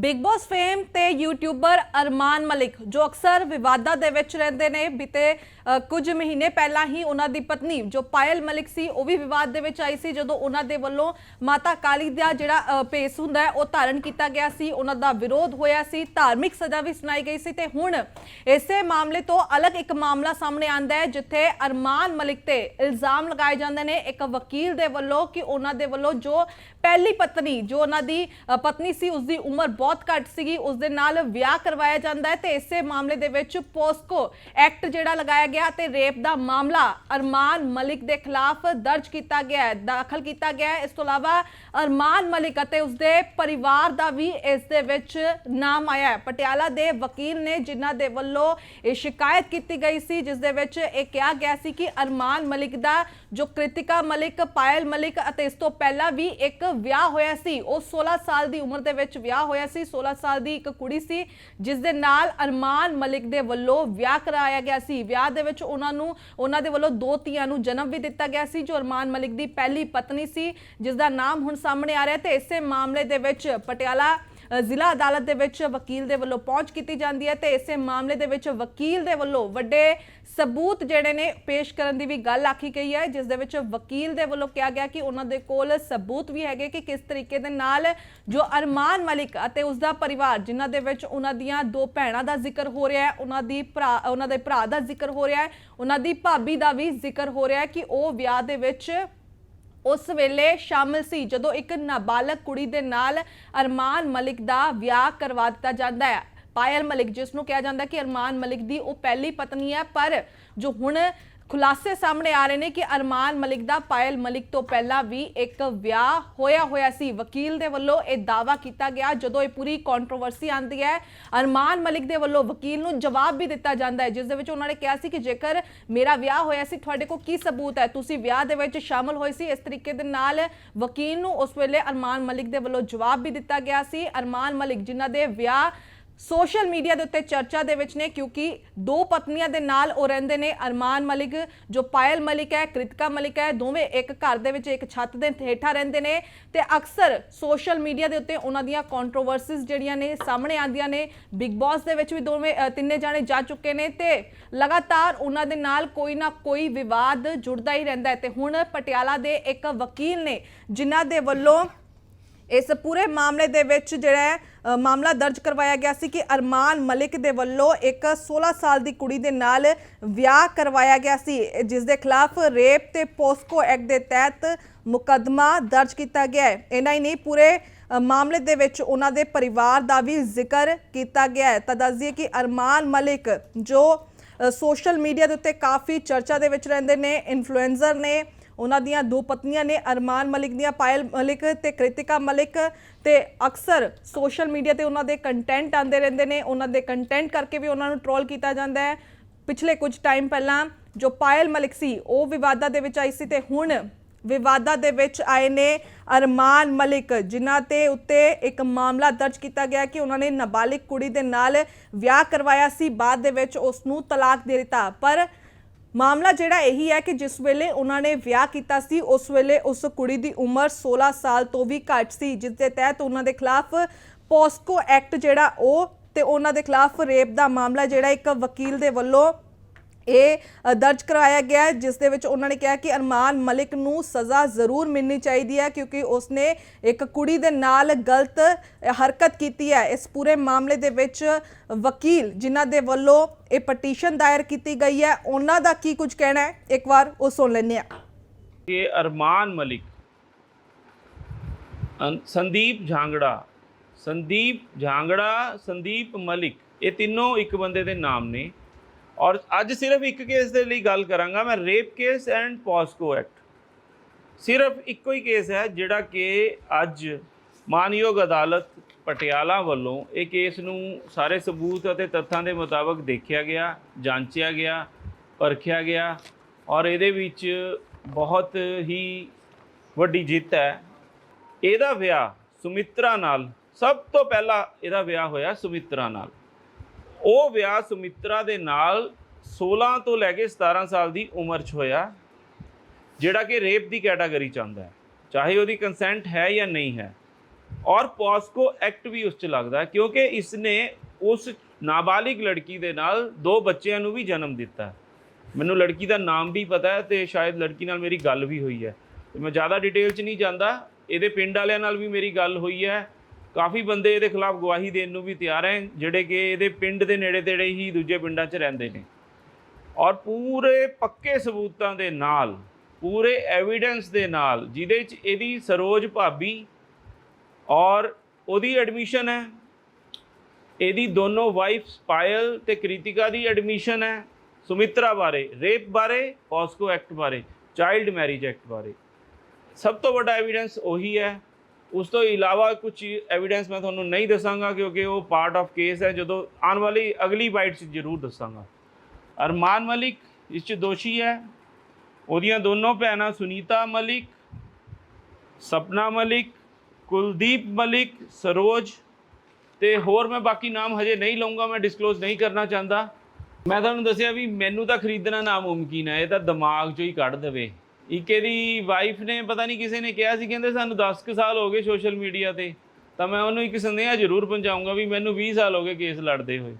Big Boss fame ਤੇ YouTuber Armaan Malik, ਜੋ ਅਕਸਰ ਵਿਵਾਦਾਂ ਦੇ ਵਿੱਚ ਰਹਿੰਦੇ ਨੇ। ਬੀਤੇ ਕੁਝ ਮਹੀਨੇ ਪਹਿਲਾਂ ਹੀ ਉਹਨਾਂ ਦੀ ਪਤਨੀ, ਜੋ ਪਾਇਲ ਮਲਿਕ ਸੀ, ਉਹ ਵੀ ਵਿਵਾਦ ਦੇ ਵਿੱਚ ਆਈ ਸੀ। ਜਦੋਂ ਉਹਨਾਂ ਦੇ ਵੱਲੋਂ ਮਾਤਾ ਕਾਲੀ ਦਾ ਜਿਹੜਾ ਪੇਸ ਹੁੰਦਾ ਹੈ, ਉਹ ਧਾਰਨ ਕੀਤਾ ਗਿਆ ਸੀ, ਉਹਨਾਂ ਦਾ ਵਿਰੋਧ ਹੋਇਆ ਸੀ, ਧਾਰਮਿਕ ਸਜ਼ਾ ਵੀ ਸੁਣਾਈ ਗਈ ਸੀ ਤੇ ਹੁਣ ਇਸੇ ਮਾਮਲੇ ਤੋਂ ਅਲੱਗ ਇੱਕ ਮਾਮਲਾ ਸਾਹਮਣੇ ਆਂਦਾ ਹੈ, ਜਿੱਥੇ ਅਰਮਾਨ ਮਲਿਕ ਤੇ ਇਲਜ਼ਾਮ ਲਗਾਏ ਜਾਂਦੇ ਨੇ। ਇੱਕ ਵਕੀਲ ਦੇ ਵੱਲੋਂ ਕਿ ਉਹਨਾਂ ਦੇ ਵੱਲੋਂ ਜੋ ਪਹਿਲੀ ਪਤਨੀ, ਜੋ ਉਹਨਾਂ ਦੀ ਪਤਨੀ ਸੀ ਉਸ ਦੀ ਉਮਰ ਬਹੁਤ ਬਹੁਤ ਘੱਟ ਸੀਗੀ, ਉਸ ਦੇ ਨਾਲ ਵਿਆਹ ਕਰਵਾਇਆ ਜਾਂਦਾ ਹੈ ਤੇ ਇਸੇ ਮਾਮਲੇ ਦੇ ਵਿੱਚ ਪੋਸਕੋ ਐਕਟ ਜਿਹੜਾ ਲਗਾਇਆ ਗਿਆ ਤੇ ਰੇਪ ਦਾ ਮਾਮਲਾ ਅਰਮਾਨ ਮਲਿਕ ਦੇ ਖਿਲਾਫ ਦਰਜ ਕੀਤਾ ਗਿਆ ਹੈ, ਦਾਖਲ ਕੀਤਾ ਗਿਆ ਹੈ। ਇਸ ਤੋਂ ਇਲਾਵਾ ਅਰਮਾਨ ਮਲਿਕ ਅਤੇ ਉਸਦੇ ਪਰਿਵਾਰ ਦਾ ਵੀ ਇਸ ਦੇ ਵਿੱਚ ਨਾਮ ਆਇਆ ਹੈ। ਪਟਿਆਲਾ ਦੇ ਵਕੀਲ ਨੇ ਜਿਨ੍ਹਾਂ ਦੇ ਵੱਲੋਂ ਇਹ ਸ਼ਿਕਾਇਤ ਕੀਤੀ ਗਈ ਸੀ, ਜਿਸ ਦੇ ਵਿੱਚ ਇਹ ਕਿਹਾ ਗਿਆ ਸੀ ਕਿ ਅਰਮਾਨ ਮਲਿਕ ਦਾ ਜੋ ਕ੍ਰਿਤਿਕਾ ਮਲਿਕ, ਪਾਇਲ ਮਲਿਕ ਅਤੇ ਇਸ ਤੋਂ ਪਹਿਲਾਂ ਵੀ ਇੱਕ ਵਿਆਹ ਹੋਇਆ ਸੀ, ਉਹ 16 ਸਾਲ ਦੀ ਉਮਰ ਦੇ ਵਿੱਚ ਵਿਆਹ ਹੋਇਆ ਸੀ। 16 ਸਾਲ ਦੀ ਇੱਕ ਕੁੜੀ ਸੀ, ਜਿਸ ਦੇ ਨਾਲ ਅਰਮਾਨ ਮਲਿਕ ਦੇ ਵੱਲੋਂ ਵਿਆਹ ਕਰਾਇਆ ਗਿਆ ਸੀ। ਵਿਆਹ ਦੇ ਵਿੱਚ ਉਹਨਾਂ ਨੂੰ, ਉਹਨਾਂ ਦੇ ਵੱਲੋਂ ਦੋ ਧੀਆਂ ਨੂੰ ਜਨਮ ਵੀ ਦਿੱਤਾ ਗਿਆ ਸੀ, ਜੋ ਅਰਮਾਨ ਮਲਿਕ ਦੀ ਪਹਿਲੀ ਪਤਨੀ ਸੀ, ਜਿਸ ਦਾ ਨਾਮ ਹੁਣ ਸਾਹਮਣੇ ਆ ਰਿਹਾ ਤੇ ਇਸੇ ਮਾਮਲੇ ਦੇ ਵਿੱਚ ਪਟਿਆਲਾ ਜ਼ਿਲ੍ਹਾ ਅਦਾਲਤ ਦੇ ਵਿੱਚ ਵਕੀਲ ਦੇ ਵੱਲੋਂ ਪਹੁੰਚ ਕੀਤੀ ਜਾਂਦੀ ਹੈ ਤੇ ਇਸੇ ਮਾਮਲੇ ਦੇ ਵਿੱਚ ਵਕੀਲ ਦੇ ਵੱਲੋਂ ਵੱਡੇ ਸਬੂਤ ਜਿਹੜੇ ਨੇ ਪੇਸ਼ ਕਰਨ ਦੀ ਵੀ ਗੱਲ ਆਖੀ ਗਈ ਹੈ, ਜਿਸ ਦੇ ਵਿੱਚ ਵਕੀਲ ਦੇ ਵੱਲੋਂ ਕਿਹਾ ਗਿਆ ਕਿ ਉਹਨਾਂ ਦੇ ਕੋਲ ਸਬੂਤ ਵੀ ਹੈਗੇ ਕਿ ਕਿਸ ਤਰੀਕੇ ਦੇ ਨਾਲ ਜੋ ਅਰਮਾਨ ਮਲਿਕ ਅਤੇ ਉਸ ਦਾ ਪਰਿਵਾਰ, ਜਿਨ੍ਹਾਂ ਦੇ ਵਿੱਚ ਉਹਨਾਂ ਦੀਆਂ ਦੋ ਭੈਣਾਂ ਦਾ ਜ਼ਿਕਰ ਹੋ ਰਿਹਾ ਹੈ, ਉਹਨਾਂ ਦੀ ਭਰਾ, ਉਹਨਾਂ ਦੇ ਭਰਾ ਦਾ ਜ਼ਿਕਰ ਹੋ ਰਿਹਾ ਹੈ, ਉਹਨਾਂ ਦੀ ਭਾਬੀ ਦਾ ਵੀ ਜ਼ਿਕਰ ਹੋ ਰਿਹਾ ਹੈ ਕਿ ਉਹ ਵਿਆਹ ਦੇ ਵਿੱਚ ਉਸ ਵੇਲੇ ਸ਼ਾਮਿਲ ਸੀ, ਜਦੋਂ ਇੱਕ ਨਾਬਾਲਗ ਕੁੜੀ ਦੇ ਨਾਲ ਅਰਮਾਨ ਮਲਿਕ ਦਾ ਵਿਆਹ ਕਰਵਾ ਦਿੱਤਾ ਜਾਂਦਾ ਹੈ। ਪਾਇਲ ਮਲਿਕ, ਜਿਸ ਨੂੰ ਕਿਹਾ ਜਾਂਦਾ ਕਿ ਅਰਮਾਨ ਮਲਿਕ ਦੀ ਉਹ ਪਹਿਲੀ ਪਤਨੀ ਹੈ, ਪਰ ਜੋ ਹੁਣ ਖੁਲਾਸੇ ਸਾਹਮਣੇ ਆ ਰਹੇ ਨੇ ਕਿ ਅਰਮਾਨ ਮਲਿਕ ਦਾ ਪਾਇਲ ਮਲਿਕ ਤੋਂ ਪਹਿਲਾਂ ਵੀ ਇੱਕ ਵਿਆਹ ਹੋਇਆ ਹੋਇਆ ਸੀ। ਵਕੀਲ ਦੇ ਵੱਲੋਂ ਇਹ ਦਾਵਾ ਕੀਤਾ ਗਿਆ। ਜਦੋਂ ਇਹ ਪੂਰੀ ਕੰਟਰੋਵਰਸੀ ਆਂਦੀ ਹੈ, ਅਰਮਾਨ ਮਲਿਕ ਦੇ ਵੱਲੋਂ ਵਕੀਲ ਨੂੰ ਜਵਾਬ ਵੀ ਦਿੱਤਾ ਜਾਂਦਾ ਹੈ, ਜਿਸ ਦੇ ਵਿੱਚ ਉਹਨਾਂ ਨੇ ਕਿਹਾ ਸੀ ਕਿ ਜੇਕਰ ਮੇਰਾ ਵਿਆਹ ਹੋਇਆ ਸੀ, ਤੁਹਾਡੇ ਕੋਲ ਕੀ ਸਬੂਤ ਹੈ? ਤੁਸੀਂ ਵਿਆਹ ਦੇ ਵਿੱਚ ਸ਼ਾਮਲ ਹੋਏ ਸੀ। ਇਸ ਤਰੀਕੇ ਦੇ ਨਾਲ ਵਕੀਲ ਨੂੰ ਉਸ ਵੇਲੇ ਅਰਮਾਨ ਮਲਿਕ ਦੇ ਵੱਲੋਂ ਜਵਾਬ ਵੀ ਦਿੱਤਾ ਗਿਆ ਸੀ। ਅਰਮਾਨ ਮਲਿਕ ਜਿਨ੍ਹਾਂ ਦੇ ਵਿਆਹ ਸੋਸ਼ਲ ਮੀਡੀਆ ਦੇ ਉੱਤੇ ਚਰਚਾ ਦੇ ਵਿੱਚ ਨੇ, ਕਿਉਂਕਿ ਦੋ ਪਤਨੀਆਂ ਦੇ ਨਾਲ ਉਹ ਰਹਿੰਦੇ ਨੇ, ਅਰਮਾਨ ਮਲਿਕ, ਜੋ ਪਾਇਲ ਮਲਿਕ ਹੈ, ਕ੍ਰਿਤਿਕਾ ਮਲਿਕ ਹੈ, ਦੋਵੇਂ ਇੱਕ ਘਰ ਦੇ ਵਿੱਚ, ਇੱਕ ਛੱਤ ਦੇ ਹੇਠਾਂ ਰਹਿੰਦੇ ਨੇ ਤੇ ਅਕਸਰ ਸੋਸ਼ਲ ਮੀਡੀਆ ਦੇ ਉੱਤੇ ਉਹਨਾਂ ਦੀਆਂ ਕੰਟਰੋਵਰਸੀਜ਼ ਜਿਹੜੀਆਂ ਨੇ, ਸਾਹਮਣੇ ਆਉਂਦੀਆਂ ਨੇ ਬਿਗ ਬਾਸ ਦੇ ਵਿੱਚ ਵੀ ਦੋਵੇਂ ਤਿੰਨੇ ਜਾਣੇ ਜਾ ਚੁੱਕੇ ਨੇ ਤੇ ਲਗਾਤਾਰ ਉਹਨਾਂ ਦੇ ਨਾਲ ਕੋਈ ਨਾ ਕੋਈ ਵਿਵਾਦ ਜੁੜਦਾ ਹੀ ਰਹਿੰਦਾ ਹੈ ਤੇ ਹੁਣ ਪਟਿਆਲਾ ਦੇ ਇੱਕ ਵਕੀਲ ਨੇ, ਜਿਨ੍ਹਾਂ ਦੇ ਵੱਲੋਂ ਇਸ ਪੂਰੇ ਮਾਮਲੇ ਦੇ ਵਿੱਚ ਜਿਹੜਾ ਮਾਮਲਾ ਦਰਜ ਕਰਵਾਇਆ ਗਿਆ ਸੀ ਕਿ ਅਰਮਾਨ ਮਲਿਕ ਦੇ ਵੱਲੋਂ ਇੱਕ 16 ਸਾਲ ਦੀ ਕੁੜੀ ਦੇ ਨਾਲ ਵਿਆਹ ਕਰਵਾਇਆ ਗਿਆ ਸੀ, ਜਿਸ ਦੇ ਖਿਲਾਫ ਰੇਪ ਤੇ ਪੋਸਕੋ ਐਕਟ ਦੇ ਤਹਿਤ ਮੁਕੱਦਮਾ ਦਰਜ ਕੀਤਾ ਗਿਆ ਹੈ। ਇਹਨਾਂ ਹੀ ਨਹੀਂ, ਪੂਰੇ ਮਾਮਲੇ ਦੇ ਵਿੱਚ ਉਹਨਾਂ ਦੇ ਪਰਿਵਾਰ ਦਾ ਵੀ ਜ਼ਿਕਰ ਕੀਤਾ ਗਿਆ ਹੈ। ਤਾਂ ਦੱਸਦੀਏ ਕਿ ਅਰਮਾਨ ਮਲਿਕ ਜੋ ਸੋਸ਼ਲ ਮੀਡੀਆ ਦੇ ਉੱਤੇ ਕਾਫੀ ਚਰਚਾ ਦੇ ਵਿੱਚ ਰਹਿੰਦੇ ਨੇ ਇਨਫਲੂਐਂਸਰ ਨੇ ਉਹਨਾਂ ਦੀਆਂ ਦੋ ਪਤਨੀਆਂ ਨੇ, ਅਰਮਾਨ ਮਲਿਕ ਦੀਆਂ, ਪਾਇਲ ਮਲਿਕ ਤੇ ਕ੍ਰਿਤਿਕਾ ਮਲਿਕ। ਤੇ ਅਕਸਰ ਸੋਸ਼ਲ ਮੀਡੀਆ ਤੇ ਉਹਨਾਂ ਦੇ ਕੰਟੈਂਟ ਆਉਂਦੇ ਰਹਿੰਦੇ ਨੇ, ਉਹਨਾਂ ਦੇ ਕੰਟੈਂਟ ਕਰਕੇ ਵੀ ਉਹਨਾਂ ਨੂੰ ਟ੍ਰੋਲ ਕੀਤਾ ਜਾਂਦਾ ਹੈ। ਪਿਛਲੇ ਕੁਝ ਟਾਈਮ ਪਹਿਲਾਂ ਜੋ ਪਾਇਲ ਮਲਿਕ ਸੀ, ਉਹ ਵਿਵਾਦਾਂ ਦੇ ਵਿੱਚ ਆਈ ਸੀ ਤੇ ਹੁਣ ਵਿਵਾਦਾਂ ਦੇ ਵਿੱਚ ਆਏ ਨੇ ਅਰਮਾਨ ਮਲਿਕ, ਜਿਨ੍ਹਾਂ ਤੇ ਉੱਤੇ ਇੱਕ ਮਾਮਲਾ ਦਰਜ ਕੀਤਾ ਗਿਆ ਕਿ ਉਹਨਾਂ ਨੇ ਨਾਬਾਲਿਗ ਕੁੜੀ ਦੇ ਨਾਲ ਵਿਆਹ ਕਰਵਾਇਆ ਸੀ। ਬਾਅਦ ਦੇ ਵਿੱਚ ਉਸ ਨੂੰ ਤਲਾਕ ਦੇ ਦਿੱਤਾ। ਪਰ ਮਾਮਲਾ ਜਿਹੜਾ ਇਹੀ ਹੈ ਕਿ ਜਿਸ ਵੇਲੇ ਉਹਨਾਂ ਨੇ ਵਿਆਹ ਕੀਤਾ ਸੀ, ਉਸ ਵੇਲੇ ਉਸ ਕੁੜੀ ਦੀ ਉਮਰ 16 ਸਾਲ ਤੋਂ ਵੀ ਘੱਟ ਸੀ, ਜਿਸ ਦੇ ਤਹਿਤ ਉਹਨਾਂ ਦੇ ਖਿਲਾਫ ਪੋਸਕੋ ਐਕਟ ਜਿਹੜਾ ਉਹ ਤੇ ਉਹਨਾਂ ਦੇ ਖਿਲਾਫ ਰੇਪ ਦਾ ਮਾਮਲਾ ਜਿਹੜਾ ਇੱਕ ਵਕੀਲ ਦੇ ਵੱਲੋਂ ਇਹ ਦਰਜ ਕਰਾਇਆ ਗਿਆ ਹੈ, ਜਿਸ ਦੇ ਵਿੱਚ ਉਹਨਾਂ ਨੇ ਕਿਹਾ ਕਿ ਅਰਮਾਨ ਮਲਿਕ ਨੂੰ ਸਜ਼ਾ ਜ਼ਰੂਰ ਮਿਲਣੀ ਚਾਹੀਦੀ ਹੈ ਕਿਉਂਕਿ ਉਸਨੇ ਇੱਕ ਕੁੜੀ ਦੇ ਨਾਲ ਗਲਤ ਹਰਕਤ ਕੀਤੀ ਹੈ। ਇਸ ਪੂਰੇ ਮਾਮਲੇ ਦੇ ਵਿੱਚ ਵਕੀਲ ਜਿਨ੍ਹਾਂ ਦੇ ਵੱਲੋਂ ਇਹ ਪਟੀਸ਼ਨ ਦਾਇਰ ਕੀਤੀ ਗਈ ਹੈ ਉਹਨਾਂ ਦਾ ਕੀ ਕੁਝ ਕਹਿਣਾ ਹੈ? ਇੱਕ ਵਾਰ ਉਹ ਸੁਣ ਲੈਂਦੇ ਹਾਂ। ਕਿ ਅਰਮਾਨ ਮਲਿਕ ਸੰਦੀਪ ਝਾਂਗੜਾ ਸੰਦੀਪ ਝਾਂਗੜਾ ਸੰਦੀਪ ਮਲਿਕ ਇਹ ਤਿੰਨੋਂ ਇੱਕ ਬੰਦੇ ਦੇ ਨਾਮ ਨੇ। ਔਰ ਅੱਜ ਸਿਰਫ ਇੱਕ ਕੇਸ ਦੇ ਲਈ ਗੱਲ ਕਰਾਂਗਾ ਮੈਂ rape case and POCSO act. ਸਿਰਫ ਇੱਕੋ ਹੀ ਕੇਸ ਹੈ ਜਿਹੜਾ ਕਿ ਅੱਜ ਮਾਨਯੋਗ ਅਦਾਲਤ ਪਟਿਆਲਾ ਵੱਲੋਂ ਇਹ ਕੇਸ ਨੂੰ ਸਾਰੇ ਸਬੂਤ ਅਤੇ ਤੱਥਾਂ ਦੇ ਮੁਤਾਬਕ ਦੇਖਿਆ ਗਿਆ, ਜਾਂਚਿਆ ਗਿਆ, ਪਰਖਿਆ ਗਿਆ ਔਰ ਇਹਦੇ ਵਿੱਚ ਬਹੁਤ ਹੀ ਵੱਡੀ ਜਿੱਤ ਹੈ। ਇਹਦਾ ਵਿਆਹ ਸੁਮਿਤਰਾ ਨਾਲ, ਸਭ ਤੋਂ ਪਹਿਲਾਂ ਇਹਦਾ ਵਿਆਹ ਹੋਇਆ ਸੁਮਿਤਰਾ ਨਾਲ। ਉਹ ਵਿਆਹ ਸੁਮਿਤਰਾ ਦੇ ਨਾਲ 16 ਤੋਂ ਲੈ ਕੇ 17 ਸਾਲ ਦੀ ਉਮਰ 'ਚ ਹੋਇਆ, ਜਿਹੜਾ ਕਿ ਰੇਪ ਦੀ ਕੈਟਾਗਰੀ ਚ ਆਉਂਦਾ ਹੈ, ਚਾਹੇ ਉਹਦੀ ਕੰਸੈਂਟ ਹੈ ਜਾਂ ਨਹੀਂ ਹੈ। ਔਰ ਪੋਸਕੋ ਐਕਟ ਵੀ ਉਸ 'ਚ ਲੱਗਦਾ ਕਿਉਂਕਿ ਇਸ ਨੇ ਉਸ ਨਾਬਾਲਿਗ ਲੜਕੀ ਦੇ ਨਾਲ ਦੋ ਬੱਚਿਆਂ ਨੂੰ ਵੀ ਜਨਮ ਦਿੱਤਾ ਮੈਨੂੰ ਲੜਕੀ ਦਾ ਨਾਮ ਵੀ ਪਤਾ ਹੈ ਤੇ ਸ਼ਾਇਦ ਲੜਕੀ ਨਾਲ ਮੇਰੀ ਗੱਲ ਵੀ ਹੋਈ ਹੈ। ਤੇ ਮੈਂ ਜ਼ਿਆਦਾ ਡਿਟੇਲ 'ਚ ਨਹੀਂ ਜਾਂਦਾ, ਇਹਦੇ ਪਿੰਡ ਵਾਲਿਆਂ ਨਾਲ ਵੀ ਮੇਰੀ ਗੱਲ ਹੋਈ ਹੈ। ਕਾਫੀ ਬੰਦੇ ਇਹਦੇ ਖਿਲਾਫ ਗਵਾਹੀ ਦੇਣ ਨੂੰ ਵੀ ਤਿਆਰ ਹੈ, ਜਿਹੜੇ ਕਿ ਇਹਦੇ ਪਿੰਡ ਦੇ ਨੇੜੇ ਤੇੜੇ ਹੀ ਦੂਜੇ ਪਿੰਡਾਂ 'ਚ ਰਹਿੰਦੇ ਨੇ। ਔਰ ਪੂਰੇ ਪੱਕੇ ਸਬੂਤਾਂ ਦੇ ਨਾਲ, ਪੂਰੇ ਐਵੀਡੈਂਸ ਦੇ ਨਾਲ, ਜਿਹਦੇ 'ਚ ਇਹਦੀ ਸਰੋਜ ਭਾਬੀ ਔਰ ਉਹਦੀ ਐਡਮਿਸ਼ਨ ਹੈ, ਇਹਦੀ ਦੋਨੋਂ ਵਾਈਫਸ ਪਾਇਲ ਤੇ ਕ੍ਰਿਤਿਕਾ ਦੀ ਐਡਮਿਸ਼ਨ ਹੈ, ਸੁਮਿਤਰਾ ਬਾਰੇ ਰੇਪ ਬਾਰੇ ਪੋਸਕੋ ਐਕਟ ਬਾਰੇ ਚਾਈਲਡ ਮੈਰਿਜ ਐਕਟ ਬਾਰੇ। ਸਭ ਤੋਂ ਵੱਡਾ ਐਵੀਡੈਂਸ ਉਹੀ ਹੈ ਉਸ ਤੋਂ ਇਲਾਵਾ ਕੁਝ ਐਵੀਡੈਂਸ ਮੈਂ ਤੁਹਾਨੂੰ ਨਹੀਂ ਦੱਸਾਂਗਾ ਕਿਉਂਕਿ ਉਹ ਪਾਰਟ ਆਫ ਕੇਸ ਹੈ, ਜਦੋਂ ਆਉਣ ਵਾਲੀ ਅਗਲੀ ਬਾਈਟ 'ਚ ਜ਼ਰੂਰ ਦੱਸਾਂਗਾ। ਅਰਮਾਨ ਮਲਿਕ, ਇਸ 'ਚ ਦੋਸ਼ੀ ਹੈ। ਉਹਦੀਆਂ ਦੋਨੋਂ ਭੈਣਾਂ ਸੁਨੀਤਾ ਮਲਿਕ, ਸਪਨਾ ਮਲਿਕ, ਕੁਲਦੀਪ ਮਲਿਕ, ਸਰੋਜ ਤੇ ਹੋਰ ਮੈਂ ਬਾਕੀ ਨਾਮ ਹਜੇ ਨਹੀਂ ਲਵਾਂਗਾ ਮੈਂ ਡਿਸਕਲੋਜ਼ ਨਹੀਂ ਕਰਨਾ ਚਾਹੁੰਦਾ। ਮੈਂ ਤੁਹਾਨੂੰ ਦੱਸਿਆ ਵੀ ਮੈਨੂੰ ਤਾਂ ਖਰੀਦਣਾ ਨਾਮੁਮਕਿਨ ਹੈ, ਇਹ ਤਾਂ ਦਿਮਾਗ 'ਚੋਂ ਹੀ ਕੱਢ ਦੇਵੇ। ਇੱਕ ਇਹਦੀ ਵਾਈਫ ਨੇ ਪਤਾ ਨਹੀਂ ਕਿਸੇ ਨੇ ਕਿਹਾ ਸੀ, ਕਹਿੰਦੇ ਸਾਨੂੰ 10 ਕੁ ਸਾਲ ਹੋ ਗਏ ਸੋਸ਼ਲ ਮੀਡੀਆ ਤੇ, ਤਾਂ ਮੈਂ ਉਹਨੂੰ ਇੱਕ ਸੰਦੇਹਾ ਜ਼ਰੂਰ ਪਹੁੰਚਾਊਂਗਾ ਵੀ ਮੈਨੂੰ 20 ਸਾਲ ਹੋ ਗਏ ਕੇਸ ਲੜਦੇ ਹੋਏ।